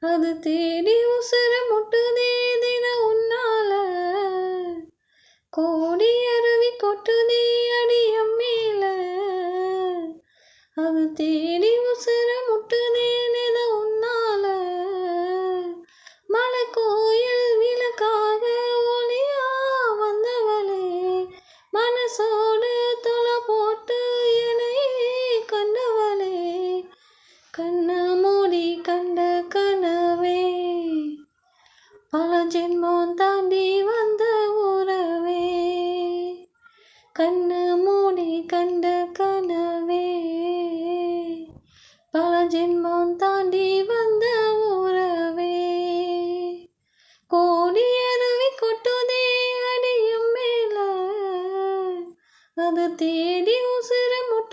அது தேடி உசுர முட்டுதே தின உன்னால. கோடி அருவி கொட்டுதே அடியம் மேல. அது தேடி உசுர முட்டுதே தின உன்னால. மலை கோ பல ஜென்மம் தாண்டி வந்த உறவே. கண்ணு மூடி கண்ட கனவே. பல ஜென்மம் தாண்டி வந்த உறவே. கோடி அருவி கொட்டுதே அடியும் மேல. அது தேடி உசுர முட்டு